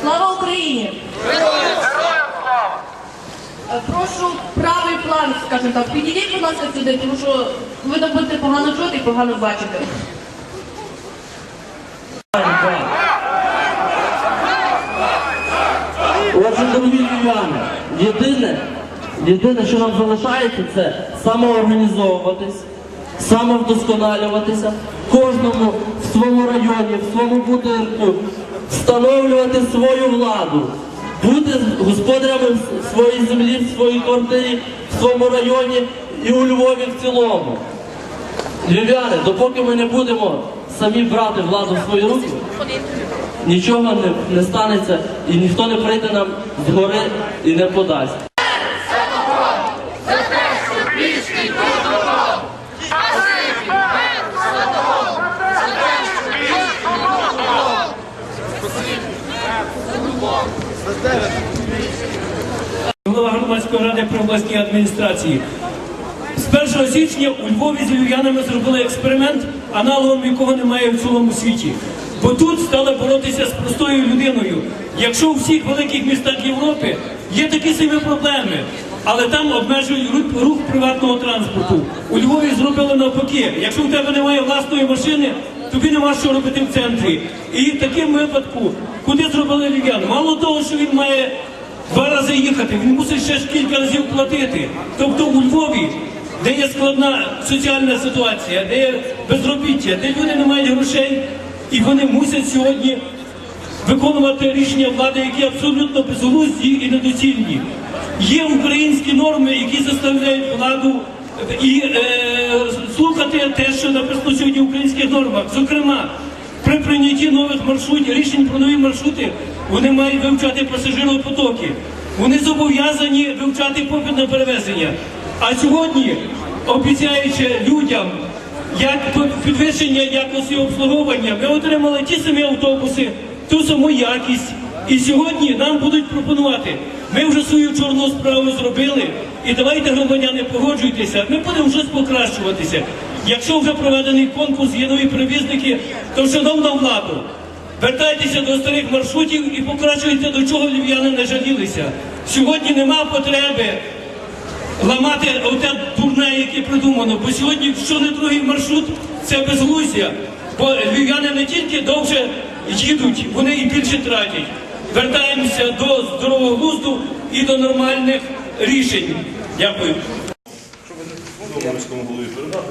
Слава Україні! Е, Прошу правий план, скажімо так, підійдіть, будь ласка, сюди, тому що ви так будете погано чути і погано бачити. Отже, дорогі львів'яни, єдине, єдине, що нам залишається, це самоорганізовуватись, самовдосконалюватися, кожному своєму районі, в своєму будинку, встановлювати свою владу, бути господарями в своїй землі, в своїй квартирі, в своєму районі і у Львові в цілому. Львів'яни, допоки ми не будемо самі брати владу в свої руки, нічого не, не станеться і ніхто не прийде нам згори і не подасть. Голова ради при обласній адміністрації. З 1 січня у Львові з львів'янами зробили експеримент, аналогом якого немає в цілому світі. Бо тут стали боротися з простою людиною. Якщо у всіх великих містах Європи є такі самі проблеми, але там обмежують рух, приватного транспорту. У Львові зробили навпаки. Якщо в тебе немає власної машини, тобі нема що робити в центрі. І в такому випадку, куди зробили львів'ян? Мало того, що він має їхати, він мусить ще ж кілька разів платити. Тобто у Львові, де є складна соціальна ситуація, де є безробіття, де люди не мають грошей, і вони мусять сьогодні виконувати рішення влади, які абсолютно безглузді і недоцільні. Є українські норми, які заставляють владу і е, слухати те, що написано сьогодні в українських нормах. Зокрема, при прийнятті нових маршрутів, рішень про нові маршрути, вони мають вивчати пасажиропотоки. Вони зобов'язані вивчати попит на перевезення. А сьогодні, обіцяючи людям як підвищення якості обслуговування, ми отримали ті самі автобуси, ту саму якість. І сьогодні нам будуть пропонувати. Ми вже свою чорну справу зробили, і давайте, громадяни, погоджуйтеся. Ми будемо щось покращуватися. Якщо вже проведений конкурс, є нові перевізники, то шановна владу, вертайтеся до старих маршрутів і покращуйте, до чого львів'яни не жалілися. Сьогодні нема потреби ламати оте дурне, яке придумано. Бо сьогодні, що не другий маршрут, це безглуздя. Бо львів'яни не тільки довше їдуть, вони і більше тратять. Вертаємося до здорового глузду і до нормальних рішень. Дякую. Голові передати.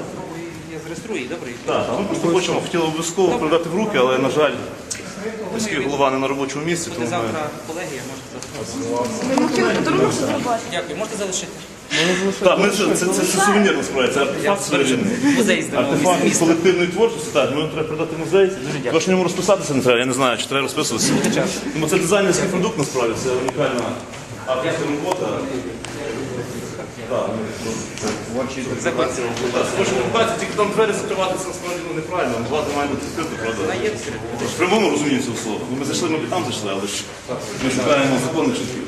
Я зареєструю, добре. Так, ми просто хочемо, хотіли обов'язково передати в руки, але, на жаль, міський голова не на робочому місці, тому ми... Завтра колегія можете залишити. Дякую, можете залишити. Так, ми, це, це, це, це сувенір насправді, це артефакт. Музей здамо. Артефакт колективної творчості, так, ми треба передати в музей. Тож на ньому розписатися не треба, я не знаю, чи треба розписуватися. Тому це дизайнерський продукт насправді, це унікальна авторська робота. Ну, Хочемо показати, тільки там двері закриватися насправді ну, неправильно, влада має бути відкрита, правда? В прямому розумінні цього слова. Ну, Ми зайшли, ми там зайшли, але ж ми шукаємо законних шляхів.